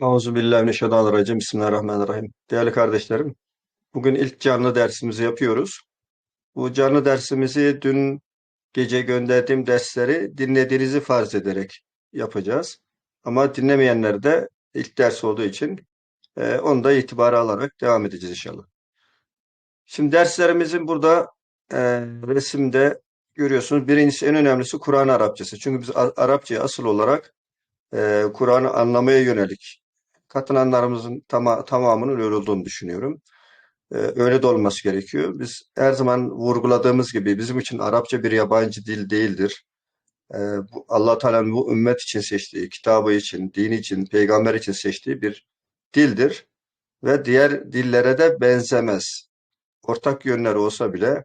Euzubillahimineşşeytanirracim. Bismillahirrahmanirrahim. Değerli kardeşlerim, bugün ilk canlı dersimizi yapıyoruz. Bu canlı dersimizi dün gece gönderdiğim dersleri dinlediğinizi farz ederek yapacağız. Ama dinlemeyenler de ilk ders olduğu için e, onu da itibara alarak devam edeceğiz inşallah. Şimdi derslerimizin burada e, resimde görüyorsunuz. Birincisi en önemlisi Kur'an Arapçası. Çünkü biz Arapçayı asıl olarak e, Kur'an'ı anlamaya yönelik katılanlarımızın tama tamamının öyle olduğunu düşünüyorum. Ee, öyle de olması gerekiyor. Biz her zaman vurguladığımız gibi bizim için Arapça bir yabancı dil değildir. Ee, bu, Allah Teala'nın bu ümmet için seçtiği, kitabı için, dini için, peygamber için seçtiği bir dildir ve diğer dillere de benzemez. Ortak yönleri olsa bile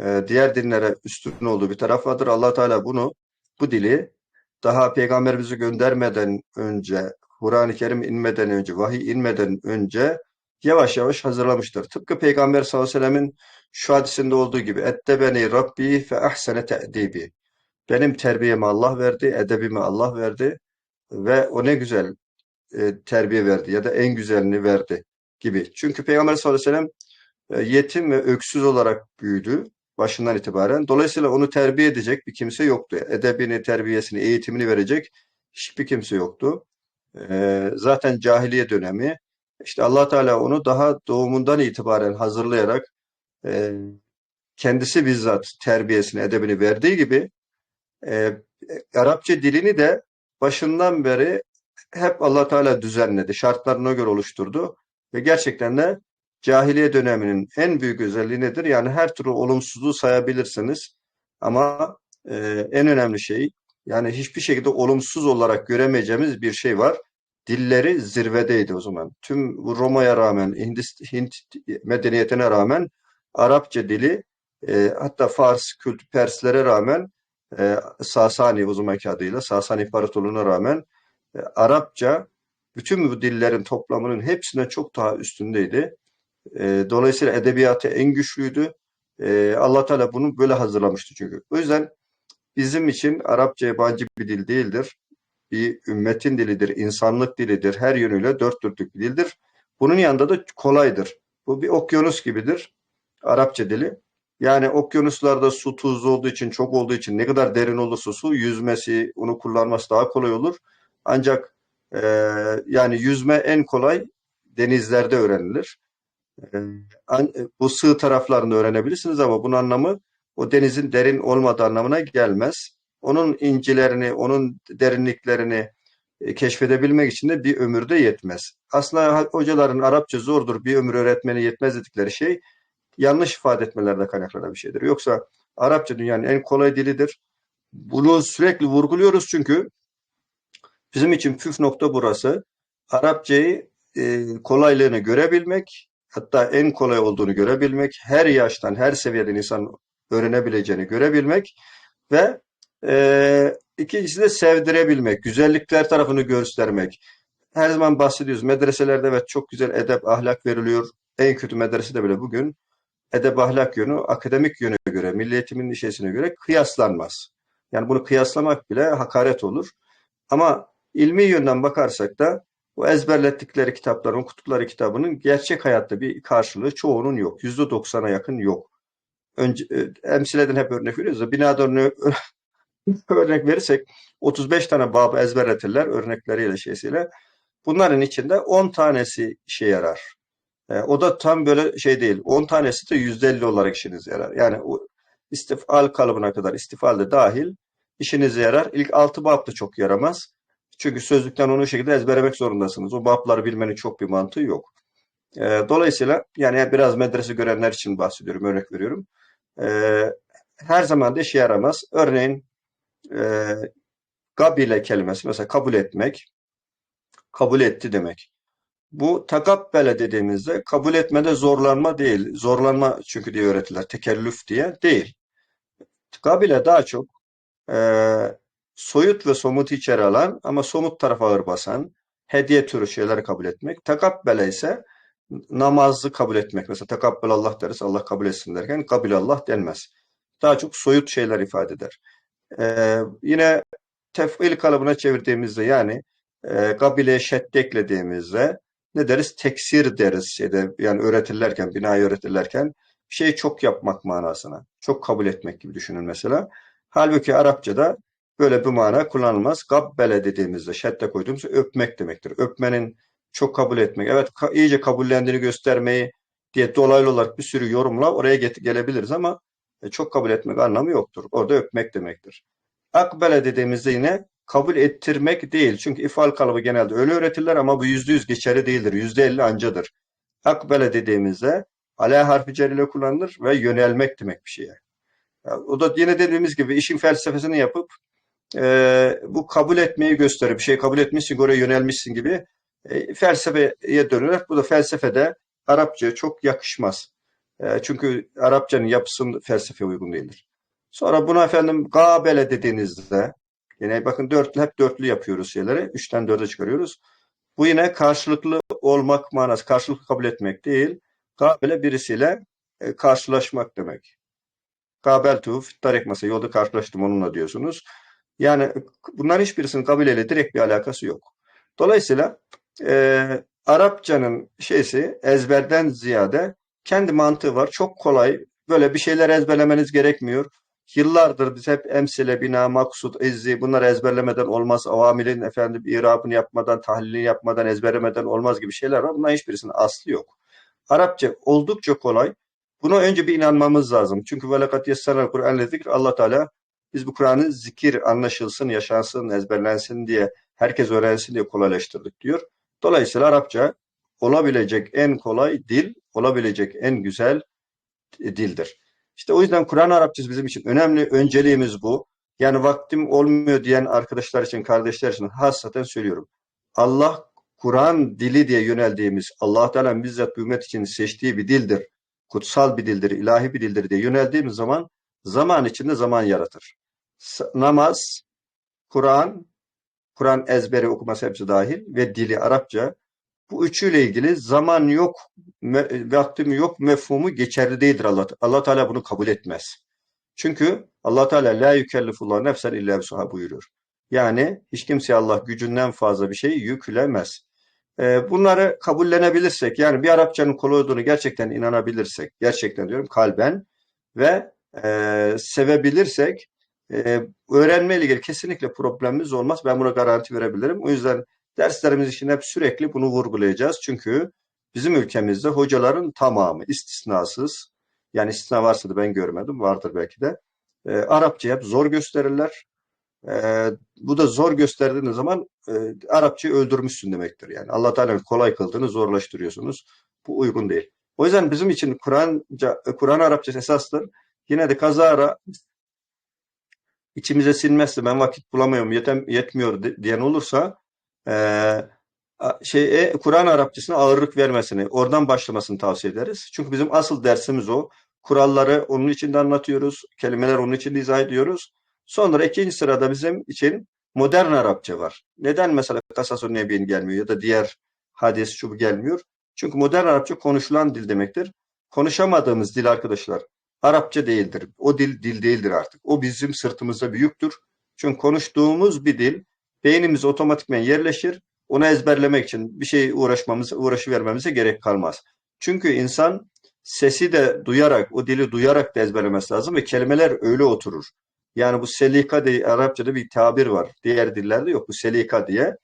e, diğer dinlere üstün olduğu bir taraf vardır. Allah Teala bunu, bu dili daha peygamberimizi göndermeden önce Kur'an-ı Kerim inmeden önce, vahiy inmeden önce yavaş yavaş hazırlamıştır. Tıpkı Peygamber sallallahu aleyhi ve sellemin şu hadisinde olduğu gibi ettebeni Rabbi fe ahsene te'dibi. Benim terbiyemi Allah verdi, edebimi Allah verdi ve o ne güzel e, terbiye verdi ya da en güzelini verdi gibi. Çünkü Peygamber sallallahu aleyhi ve sellem e, yetim ve öksüz olarak büyüdü başından itibaren. Dolayısıyla onu terbiye edecek bir kimse yoktu. Edebini, terbiyesini, eğitimini verecek hiçbir kimse yoktu. Ee, zaten cahiliye dönemi. İşte Allah Teala onu daha doğumundan itibaren hazırlayarak e, kendisi bizzat terbiyesini, edebini verdiği gibi e, Arapça dilini de başından beri hep Allah Teala düzenledi, şartlarına göre oluşturdu ve gerçekten de cahiliye döneminin en büyük özelliği nedir? Yani her türlü olumsuzluğu sayabilirsiniz ama e, en önemli şey yani hiçbir şekilde olumsuz olarak göremeyeceğimiz bir şey var. Dilleri zirvedeydi o zaman. Tüm Roma'ya rağmen, Hindist, Hint medeniyetine rağmen Arapça dili e, hatta Fars, Kürt, Perslere rağmen e, Sasani o zamanki adıyla Sasani İmparatorluğu'na rağmen e, Arapça bütün bu dillerin toplamının hepsine çok daha üstündeydi. E, dolayısıyla edebiyatı en güçlüydü. E, Allah Teala bunu böyle hazırlamıştı çünkü. O yüzden bizim için Arapça yabancı bir dil değildir. Bir ümmetin dilidir, insanlık dilidir, her yönüyle dört dörtlük bir dildir. Bunun yanında da kolaydır. Bu bir okyanus gibidir Arapça dili. Yani okyanuslarda su tuzlu olduğu için, çok olduğu için ne kadar derin olursa su yüzmesi, onu kullanması daha kolay olur. Ancak e, yani yüzme en kolay denizlerde öğrenilir. E, an, bu sığ taraflarını öğrenebilirsiniz ama bunun anlamı o denizin derin olmadığı anlamına gelmez. Onun incilerini, onun derinliklerini e, keşfedebilmek için de bir ömür de yetmez. Aslında hocaların Arapça zordur, bir ömür öğretmeni yetmez dedikleri şey yanlış ifade etmelerde kaynaklanan bir şeydir. Yoksa Arapça dünyanın en kolay dilidir. Bunu sürekli vurguluyoruz çünkü bizim için püf nokta burası. Arapçayı e, kolaylığını görebilmek, hatta en kolay olduğunu görebilmek, her yaştan, her seviyeden insan öğrenebileceğini görebilmek ve e, ikincisi de sevdirebilmek, güzellikler tarafını göstermek. Her zaman bahsediyoruz. Medreselerde evet çok güzel edep, ahlak veriliyor. En kötü medresede bile bugün edep ahlak yönü akademik yöne göre, milli eğitimin şeysine göre kıyaslanmaz. Yani bunu kıyaslamak bile hakaret olur. Ama ilmi yönden bakarsak da bu ezberlettikleri kitapların, okuttukları kitabının gerçek hayatta bir karşılığı çoğunun yok. Yüzde doksana yakın yok. Önce, e, emsileden hep örnek veriyoruz da binadan örnek verirsek 35 tane babı ezberletirler örnekleriyle şeysiyle. Bunların içinde 10 tanesi işe yarar. E, o da tam böyle şey değil. 10 tanesi de %50 olarak işinize yarar. Yani o istifal kalıbına kadar istifal de dahil işinize yarar. İlk 6 bab da çok yaramaz. Çünkü sözlükten onu şekilde ezberlemek zorundasınız. O babları bilmenin çok bir mantığı yok. E, dolayısıyla yani biraz medrese görenler için bahsediyorum, örnek veriyorum. E, her zaman da işe yaramaz. Örneğin e, gabile kelimesi mesela kabul etmek, kabul etti demek. Bu takabbele dediğimizde kabul etmede zorlanma değil. Zorlanma çünkü diye öğretiler. Tekellüf diye değil. Kabile daha çok e, soyut ve somut içeri alan ama somut tarafa ağır basan hediye türü şeyleri kabul etmek. Takabbele ise namazı kabul etmek. Mesela takabbel Allah deriz. Allah kabul etsin derken kabil Allah denmez. Daha çok soyut şeyler ifade eder. Ee, yine tef'il kalıbına çevirdiğimizde yani e, kabile şedde eklediğimizde ne deriz? Teksir deriz. Şeyde, yani öğretirlerken, binayı öğretirlerken bir şeyi çok yapmak manasına. Çok kabul etmek gibi düşünün mesela. Halbuki Arapçada böyle bir mana kullanılmaz. Gabbele dediğimizde şedde koyduğumuzda öpmek demektir. Öpmenin çok kabul etmek. Evet ka- iyice kabullendiğini göstermeyi diye dolaylı olarak bir sürü yorumla oraya get- gelebiliriz ama e, çok kabul etmek anlamı yoktur. Orada öpmek demektir. Akbele dediğimizde yine kabul ettirmek değil. Çünkü ifal kalıbı genelde öyle öğretirler ama bu yüzde yüz geçerli değildir. Yüzde elli ancadır. Akbele dediğimizde ala harfi cer ile kullanılır ve yönelmek demek bir şeye. Ya, o da yine dediğimiz gibi işin felsefesini yapıp e, bu kabul etmeyi gösterir. Bir şey kabul etmişsin, oraya yönelmişsin gibi e, felsefeye dönüler. Bu da felsefede Arapçaya çok yakışmaz. E, çünkü Arapçanın yapısının felsefeye uygun değildir. Sonra buna efendim gabele dediğinizde yine bakın dörtlü hep dörtlü yapıyoruz şeyleri. Üçten dörde çıkarıyoruz. Bu yine karşılıklı olmak manası. Karşılıklı kabul etmek değil. Gabele birisiyle e, karşılaşmak demek. Kabeltu fit masa yolda karşılaştım onunla diyorsunuz. Yani bunların hiçbirisinin kabileyle direkt bir alakası yok. Dolayısıyla e, Arapçanın şeysi ezberden ziyade kendi mantığı var. Çok kolay. Böyle bir şeyler ezberlemeniz gerekmiyor. Yıllardır biz hep emsile, bina, maksud, izzi bunları ezberlemeden olmaz. Avamilin efendim irabını yapmadan, tahlilini yapmadan, ezberlemeden olmaz gibi şeyler var. Bunların hiçbirisinin aslı yok. Arapça oldukça kolay. Buna önce bir inanmamız lazım. Çünkü velakat yessana Kur'an zikr Allah Teala biz bu Kur'an'ı zikir anlaşılsın, yaşansın, ezberlensin diye, herkes öğrensin diye kolaylaştırdık diyor. Dolayısıyla Arapça olabilecek en kolay dil, olabilecek en güzel dildir. İşte o yüzden Kur'an Arapçası bizim için önemli. Önceliğimiz bu. Yani vaktim olmuyor diyen arkadaşlar için, kardeşler için hassaten söylüyorum. Allah Kur'an dili diye yöneldiğimiz, Allah Teala bizzat bu ümmet için seçtiği bir dildir. Kutsal bir dildir, ilahi bir dildir diye yöneldiğimiz zaman zaman içinde zaman yaratır. Namaz, Kur'an, Kur'an ezberi okuması hepsi dahil ve dili Arapça bu üçüyle ilgili zaman yok, vaktim yok mefhumu geçerli değildir Allah. Allah Teala bunu kabul etmez. Çünkü Allah Teala la yükellifullah nefsen illa bisuha buyuruyor. Yani hiç kimseye Allah gücünden fazla bir şey yüklemez. Ee, bunları kabullenebilirsek, yani bir Arapçanın kolay olduğunu gerçekten inanabilirsek, gerçekten diyorum kalben ve e, sevebilirsek, e, öğrenmeyle ilgili kesinlikle problemimiz olmaz. Ben buna garanti verebilirim. O yüzden Derslerimiz için hep sürekli bunu vurgulayacağız. Çünkü bizim ülkemizde hocaların tamamı istisnasız, yani istisna varsa da ben görmedim, vardır belki de, e, Arapça hep zor gösterirler. E, bu da zor gösterdiğiniz zaman e, Arapçayı öldürmüşsün demektir. Yani Allah Teala'nın kolay kıldığını zorlaştırıyorsunuz. Bu uygun değil. O yüzden bizim için Kur'an Kur'an Arapçası esastır. Yine de kazara içimize sinmezse ben vakit bulamıyorum, yetem, yetmiyor diyen olursa e, şey e, Kur'an Arapçasına ağırlık vermesini, oradan başlamasını tavsiye ederiz. Çünkü bizim asıl dersimiz o. Kuralları onun içinde anlatıyoruz, kelimeler onun içinde izah ediyoruz. Sonra ikinci sırada bizim için modern Arapça var. Neden mesela Kasasun Nebi'nin gelmiyor ya da diğer hadis şu gelmiyor? Çünkü modern Arapça konuşulan dil demektir. Konuşamadığımız dil arkadaşlar Arapça değildir. O dil dil değildir artık. O bizim sırtımızda büyüktür. Çünkü konuştuğumuz bir dil beynimiz otomatikmen yerleşir. Onu ezberlemek için bir şey uğraşmamız, uğraşı vermemize gerek kalmaz. Çünkü insan sesi de duyarak, o dili duyarak da ezberlemesi lazım ve kelimeler öyle oturur. Yani bu selika diye Arapçada bir tabir var. Diğer dillerde yok bu selika diye.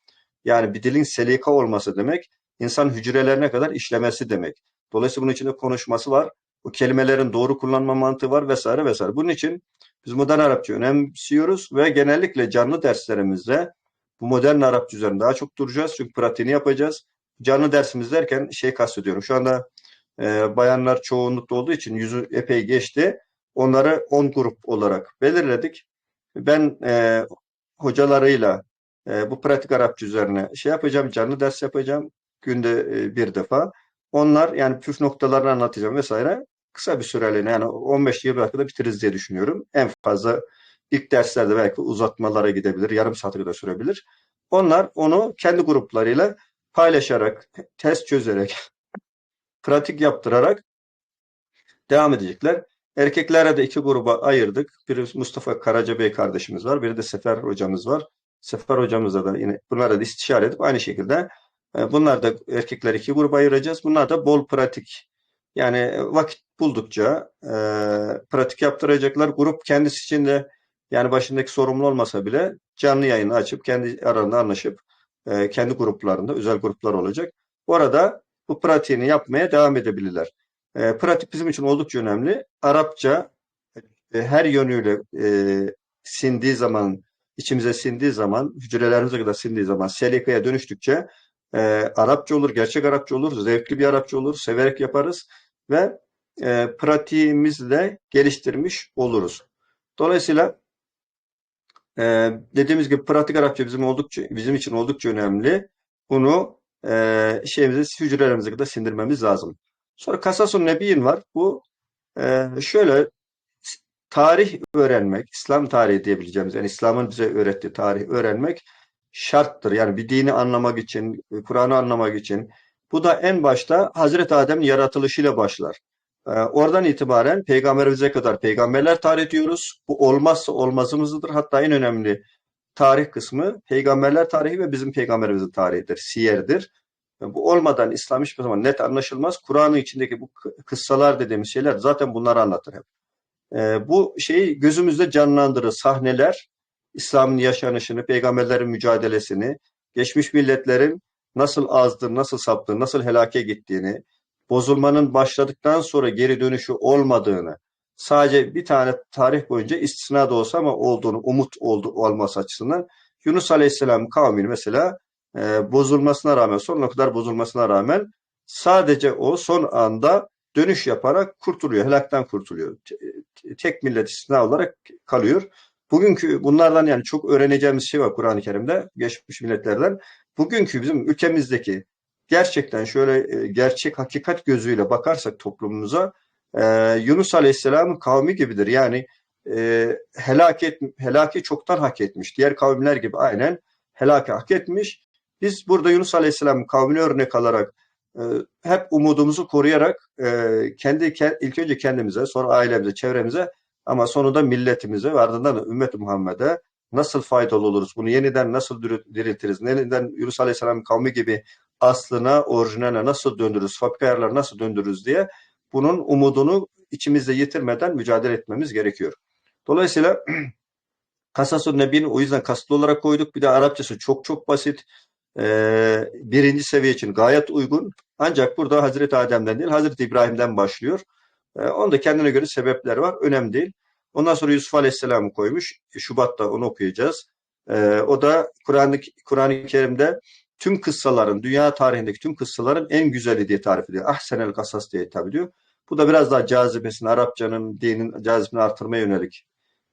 Yani bir dilin selika olması demek, insan hücrelerine kadar işlemesi demek. Dolayısıyla bunun içinde konuşması var. Bu kelimelerin doğru kullanma mantığı var vesaire vesaire. Bunun için biz modern Arapça önemsiyoruz ve genellikle canlı derslerimizde bu modern Arapça üzerinde daha çok duracağız. Çünkü pratiğini yapacağız. Canlı dersimiz derken şey kastediyorum. Şu anda e, bayanlar çoğunlukta olduğu için yüzü epey geçti. Onları 10 grup olarak belirledik. Ben e, hocalarıyla e, bu pratik Arapça üzerine şey yapacağım, canlı ders yapacağım günde e, bir defa. Onlar yani püf noktalarını anlatacağım vesaire. Kısa bir süreliğine yani 15-20 dakikada bitiririz diye düşünüyorum. En fazla İlk derslerde belki uzatmalara gidebilir, yarım saate kadar sürebilir. Onlar onu kendi gruplarıyla paylaşarak, test çözerek, pratik yaptırarak devam edecekler. Erkeklere de iki gruba ayırdık. Biri Mustafa Karaca Bey kardeşimiz var, biri de Sefer hocamız var. Sefer hocamızla da yine bunlara da istişare edip aynı şekilde bunlar da erkekler iki gruba ayıracağız. Bunlar da bol pratik. Yani e, vakit buldukça e, pratik yaptıracaklar. Grup kendisi için de yani başındaki sorumlu olmasa bile canlı yayını açıp kendi aralarında anlaşıp e, kendi gruplarında özel gruplar olacak. Bu arada bu pratiğini yapmaya devam edebilirler. E, pratik bizim için oldukça önemli. Arapça e, her yönüyle e, sindiği zaman, içimize sindiği zaman, hücrelerimize kadar sindiği zaman, selikaya dönüştükçe e, Arapça olur, gerçek Arapça olur, zevkli bir Arapça olur, severek yaparız ve e, pratiğimizle geliştirmiş oluruz. Dolayısıyla e, dediğimiz gibi pratik Arapça bizim oldukça bizim için oldukça önemli. Bunu e, şeyimize, hücrelerimize kadar sindirmemiz lazım. Sonra Kasasun Nebiyin var. Bu e, şöyle tarih öğrenmek, İslam tarihi diyebileceğimiz, yani İslam'ın bize öğrettiği tarih öğrenmek şarttır. Yani bir dini anlamak için, Kur'an'ı anlamak için. Bu da en başta Hazreti Adem'in yaratılışıyla başlar. Ee, oradan itibaren peygamberimize kadar peygamberler tarih ediyoruz. Bu olmazsa olmazımızdır. Hatta en önemli tarih kısmı peygamberler tarihi ve bizim peygamberimizin tarihidir, siyerdir. Bu olmadan İslam hiçbir zaman net anlaşılmaz. Kur'an'ın içindeki bu kıssalar dediğimiz şeyler zaten bunları anlatır hep. E, bu şeyi gözümüzde canlandırır. Sahneler, İslam'ın yaşanışını, peygamberlerin mücadelesini, geçmiş milletlerin nasıl azdır, nasıl saptığını, nasıl helake gittiğini, bozulmanın başladıktan sonra geri dönüşü olmadığını, sadece bir tane tarih boyunca istisna da olsa ama olduğunu, umut oldu, olması açısından Yunus Aleyhisselam kavmini mesela e, bozulmasına rağmen, sonuna kadar bozulmasına rağmen sadece o son anda dönüş yaparak kurtuluyor, helaktan kurtuluyor. Tek millet istisna olarak kalıyor. Bugünkü bunlardan yani çok öğreneceğimiz şey var Kur'an-ı Kerim'de geçmiş milletlerden. Bugünkü bizim ülkemizdeki gerçekten şöyle e, gerçek hakikat gözüyle bakarsak toplumumuza e, Yunus Aleyhisselam'ın kavmi gibidir. Yani e, helak et, helaki çoktan hak etmiş. Diğer kavimler gibi aynen helaki hak etmiş. Biz burada Yunus Aleyhisselam'ın kavmini örnek alarak hep umudumuzu koruyarak kendi ilk önce kendimize, sonra ailemize, çevremize ama sonunda milletimize ve ardından da ümmet Muhammed'e nasıl faydalı oluruz? Bunu yeniden nasıl diriltiriz? Yeniden Yunus Aleyhisselam kavmi gibi aslına, orijinaline nasıl döndürürüz? Fabrika ayarları nasıl döndürürüz diye bunun umudunu içimizde yitirmeden mücadele etmemiz gerekiyor. Dolayısıyla Kasasun Nebi'ni o yüzden kasıtlı olarak koyduk. Bir de Arapçası çok çok basit. Ee, birinci seviye için gayet uygun. Ancak burada Hazreti Adem'den değil, Hazreti İbrahim'den başlıyor. Ee, onda kendine göre sebepler var. Önemli değil. Ondan sonra Yusuf Aleyhisselam'ı koymuş. Şubat'ta onu okuyacağız. Ee, o da Kur'an-ı Kur Kerim'de tüm kıssaların, dünya tarihindeki tüm kıssaların en güzeli diye tarif ediyor. Ahsenel kasas diye hitap ediyor. Bu da biraz daha cazibesini, Arapçanın, dinin cazibesini artırmaya yönelik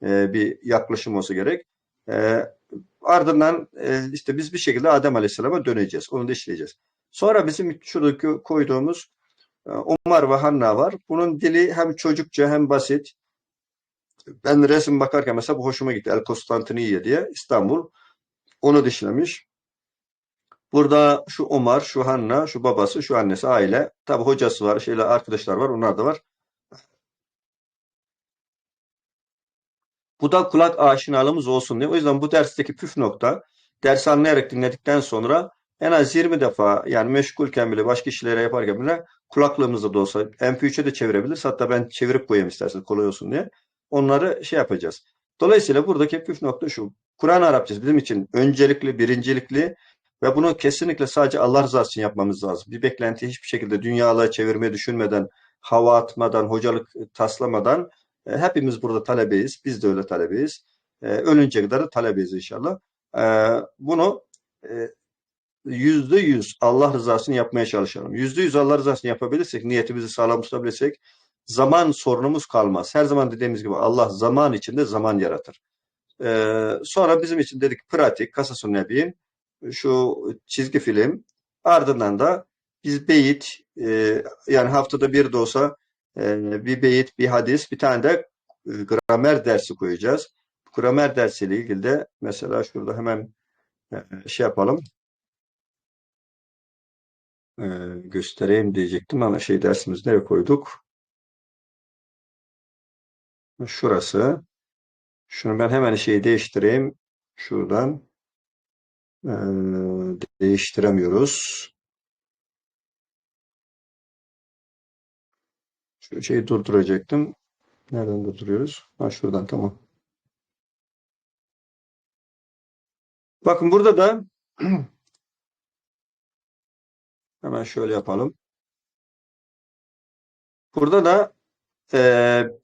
e, bir yaklaşım olsa gerek. E, ardından e, işte biz bir şekilde Adem Aleyhisselam'a döneceğiz. Onu da işleyeceğiz. Sonra bizim şuradaki koyduğumuz e, Umar ve Hanna var. Bunun dili hem çocukça hem basit. Ben resim bakarken mesela bu hoşuma gitti. El Konstantiniye diye İstanbul. Onu dişlemiş. Burada şu Umar, şu Hanna, şu babası, şu annesi, aile. Tabi hocası var, şeyler arkadaşlar var, onlar da var. Bu da kulak aşinalığımız olsun diye. O yüzden bu dersteki püf nokta, ders anlayarak dinledikten sonra en az 20 defa yani meşgulken bile başka işlere yaparken bile kulaklığımızda da olsa MP3'e de çevirebiliriz. Hatta ben çevirip koyayım isterseniz kolay olsun diye. Onları şey yapacağız. Dolayısıyla buradaki püf nokta şu. Kur'an Arapçası bizim için öncelikli, birincilikli ve bunu kesinlikle sadece Allah rızası için yapmamız lazım. Bir beklenti hiçbir şekilde dünyalığa çevirmeyi düşünmeden, hava atmadan, hocalık taslamadan e, hepimiz burada talebeyiz. Biz de öyle talebeyiz. E, kadar da talebeyiz inşallah. E, bunu e, yüzde yüz Allah rızasını yapmaya çalışalım. Yüzde yüz Allah rızasını yapabilirsek, niyetimizi sağlam tutabilirsek zaman sorunumuz kalmaz. Her zaman dediğimiz gibi Allah zaman içinde zaman yaratır. Ee, sonra bizim için dedik pratik, Kasasun Nebi'nin şu çizgi film ardından da biz beyit e, yani haftada bir de olsa e, bir beyit, bir hadis, bir tane de e, gramer dersi koyacağız. Gramer dersiyle ilgili de mesela şurada hemen e, şey yapalım e, göstereyim diyecektim ama şey dersimiz nereye koyduk? Şurası. Şunu ben hemen şeyi değiştireyim. Şuradan. Ee, değiştiremiyoruz. Şu şeyi durduracaktım. Nereden durduruyoruz? Ha şuradan tamam. Bakın burada da hemen şöyle yapalım. Burada da e,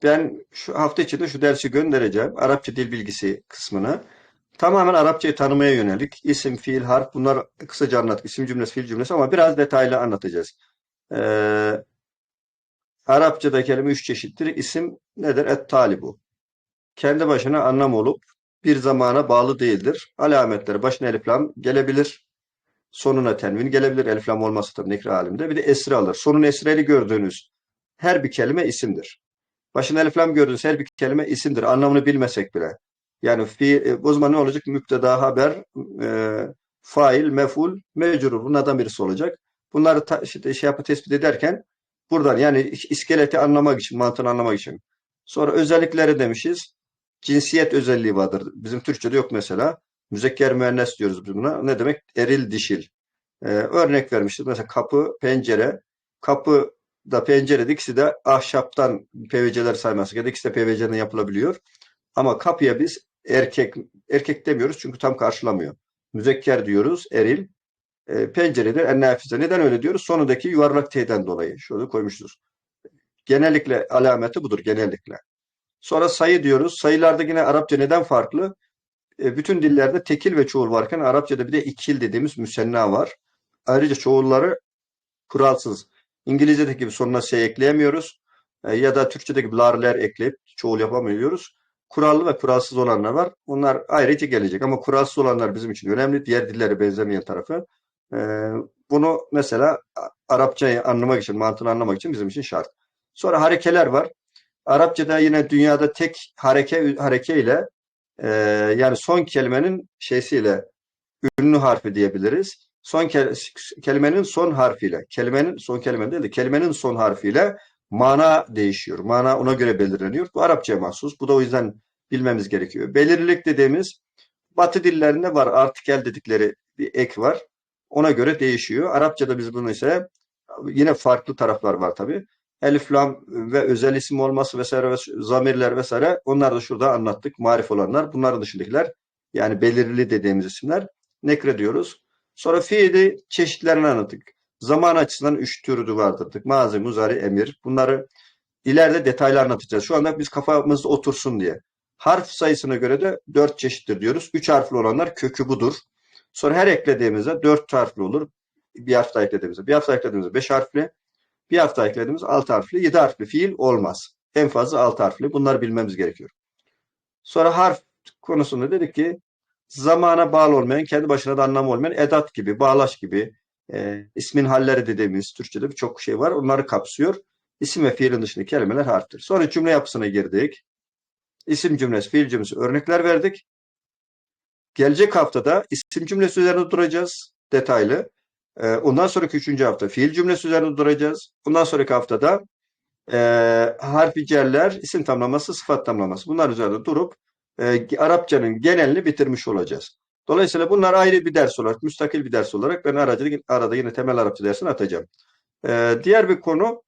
ben şu hafta içinde şu dersi göndereceğim. Arapça dil bilgisi kısmını. Tamamen Arapçayı tanımaya yönelik. İsim, fiil, harf bunlar kısaca anlattık. İsim cümlesi, fiil cümlesi ama biraz detaylı anlatacağız. E, Arapçada kelime üç çeşittir. İsim nedir? Et-talibu. Kendi başına anlam olup bir zamana bağlı değildir. Alametleri başına elif lam gelebilir. Sonuna tenvin gelebilir. Elif lam olması tabii nekre halinde. Bir de esri alır. Sonun esreli gördüğünüz her bir kelime isimdir. Başına elif lam gördüğünüz her bir kelime isimdir. Anlamını bilmesek bile. Yani fi, e, o zaman ne olacak? Müpteda, haber, e, fail, meful, mecrur. Bunlardan birisi olacak. Bunları ta, işte, şey yapıp tespit ederken buradan yani iskeleti anlamak için, mantığını anlamak için. Sonra özellikleri demişiz. Cinsiyet özelliği vardır. Bizim Türkçe'de yok mesela. Müzekker müennes diyoruz biz buna. Ne demek? Eril, dişil. Ee, örnek vermiştir. Mesela kapı, pencere. Kapı da pencere de ikisi de ahşaptan PVC'ler sayması gerekiyor. İkisi de PVC'den yapılabiliyor. Ama kapıya biz erkek erkek demiyoruz çünkü tam karşılamıyor. Müzekker diyoruz, eril. E, pencerede ennafize. Neden öyle diyoruz? Sonundaki yuvarlak T'den dolayı. Şurada koymuşuz. Genellikle alameti budur genellikle. Sonra sayı diyoruz. Sayılarda yine Arapça neden farklı? E, bütün dillerde tekil ve çoğul varken Arapçada bir de ikil dediğimiz müsenna var. Ayrıca çoğulları kuralsız. İngilizce'deki gibi sonuna şey ekleyemiyoruz. E, ya da Türkçe'deki larler ekleyip çoğul yapamıyoruz. Kurallı ve kuralsız olanlar var. Bunlar ayrıca gelecek ama kuralsız olanlar bizim için önemli. Diğer dillere benzemeyen tarafı. E, bunu mesela Arapçayı anlamak için, mantığını anlamak için bizim için şart. Sonra harekeler var. Arapçada yine dünyada tek hareke harekeyle e, yani son kelimenin şeysiyle ünlü harfi diyebiliriz. Son ke kelimenin son harfiyle, kelimenin son kelime değil de kelimenin son harfiyle mana değişiyor. Mana ona göre belirleniyor. Bu Arapçaya mahsus. Bu da o yüzden bilmemiz gerekiyor. Belirlilik dediğimiz Batı dillerinde var. Artikel dedikleri bir ek var. Ona göre değişiyor. Arapçada biz bunu ise yine farklı taraflar var tabii elif, lam ve özel isim olması vesaire ve zamirler vesaire onlar da şurada anlattık. Marif olanlar. Bunların dışındakiler yani belirli dediğimiz isimler nekre diyoruz. Sonra fiili çeşitlerini anlattık. Zaman açısından üç türü vardır. Mazi, muzari, emir. Bunları ileride detaylı anlatacağız. Şu anda biz kafamızda otursun diye. Harf sayısına göre de dört çeşittir diyoruz. Üç harfli olanlar kökü budur. Sonra her eklediğimizde dört harfli olur. Bir harf daha eklediğimizde. Bir harf daha eklediğimizde beş harfli. Bir hafta eklediğimiz 6 harfli, 7 harfli fiil olmaz. En fazla 6 harfli. Bunları bilmemiz gerekiyor. Sonra harf konusunda dedik ki zamana bağlı olmayan, kendi başına da anlamı olmayan edat gibi, bağlaç gibi, e, ismin halleri dediğimiz Türkçe'de birçok şey var. Onları kapsıyor. İsim ve fiilin dışındaki kelimeler harftir. Sonra cümle yapısına girdik. İsim cümlesi, fiil cümlesi örnekler verdik. Gelecek haftada isim cümlesi üzerinde duracağız detaylı. Ee, ondan sonraki üçüncü hafta fiil cümlesi üzerinde duracağız. Bundan sonraki haftada e, harfi cerler, isim tamlaması, sıfat tamlaması. Bunlar üzerinde durup e, Arapçanın genelini bitirmiş olacağız. Dolayısıyla bunlar ayrı bir ders olarak, müstakil bir ders olarak ben arada, arada yine temel Arapça dersini atacağım. E, diğer bir konu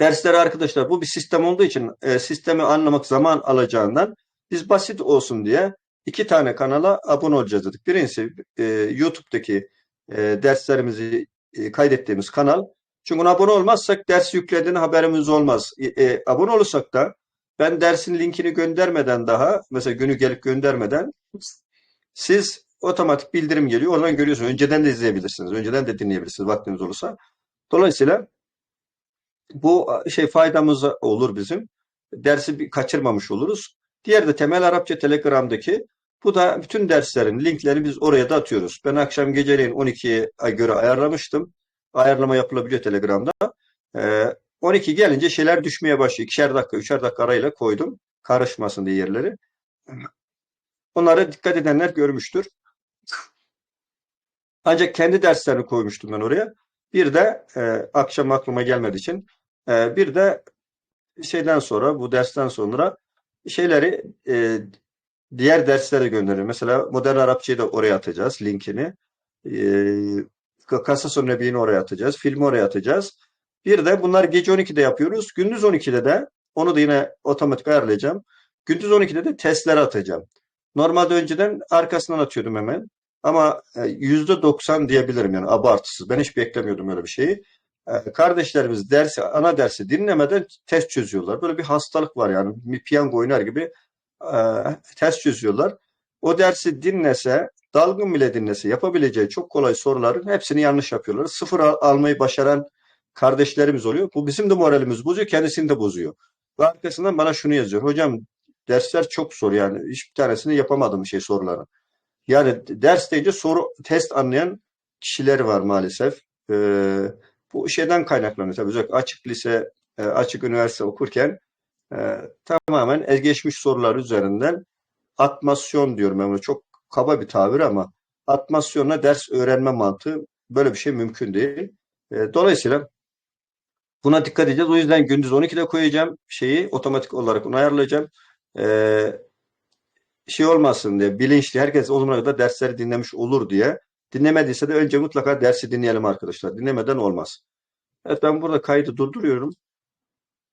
dersler arkadaşlar bu bir sistem olduğu için e, sistemi anlamak zaman alacağından biz basit olsun diye iki tane kanala abone olacağız dedik. Birincisi e, YouTube'daki e, derslerimizi e, kaydettiğimiz kanal. Çünkü abone olmazsak ders yüklediğine haberimiz olmaz. E, e, abone olursak da ben dersin linkini göndermeden daha mesela günü gelip göndermeden siz otomatik bildirim geliyor. Oradan görüyorsunuz. Önceden de izleyebilirsiniz. Önceden de dinleyebilirsiniz vaktiniz olursa. Dolayısıyla bu şey faydamız olur bizim. Dersi kaçırmamış oluruz. Diğer de temel Arapça Telegram'daki bu da bütün derslerin linklerini biz oraya da atıyoruz. Ben akşam geceleyin 12'ye göre ayarlamıştım. Ayarlama yapılabiliyor Telegram'da. Ee, 12 gelince şeyler düşmeye başlıyor. İkişer dakika, üçer dakika arayla koydum. Karışmasın diye yerleri. Onlara dikkat edenler görmüştür. Ancak kendi derslerini koymuştum ben oraya. Bir de e, akşam aklıma gelmediği için e, bir de şeyden sonra bu dersten sonra şeyleri e, diğer derslere gönderiyorum. Mesela modern Arapçayı da oraya atacağız linkini. Ee, Kasas Nebi'ni oraya atacağız. Filmi oraya atacağız. Bir de bunlar gece 12'de yapıyoruz. Gündüz 12'de de onu da yine otomatik ayarlayacağım. Gündüz 12'de de testleri atacağım. Normalde önceden arkasından atıyordum hemen. Ama e, %90 diyebilirim yani abartısız. Ben hiç beklemiyordum öyle bir şeyi. E, Kardeşlerimiz dersi, ana dersi dinlemeden test çözüyorlar. Böyle bir hastalık var yani. Bir piyango oynar gibi e, test çözüyorlar. O dersi dinlese, dalgın bile dinlese yapabileceği çok kolay soruların hepsini yanlış yapıyorlar. Sıfır al- almayı başaran kardeşlerimiz oluyor. Bu bizim de moralimiz bozuyor, kendisini de bozuyor. Ve arkasından bana şunu yazıyor. Hocam dersler çok zor yani. Hiçbir tanesini yapamadım şey soruların. Yani ders deyince soru test anlayan kişiler var maalesef. Ee, bu şeyden kaynaklanıyor tabii. Özellikle açık lise, e, açık üniversite okurken e, tamamen ez geçmiş sorular üzerinden atmasyon diyorum buna. Çok kaba bir tabir ama atmasyonla ders öğrenme mantığı böyle bir şey mümkün değil. E, dolayısıyla buna dikkat edeceğiz. O yüzden gündüz 12'de koyacağım şeyi otomatik olarak onu ayarlayacağım. E, şey olmasın diye bilinçli herkes o zamana kadar dersleri dinlemiş olur diye dinlemediyse de önce mutlaka dersi dinleyelim arkadaşlar. Dinlemeden olmaz. Evet ben burada kaydı durduruyorum.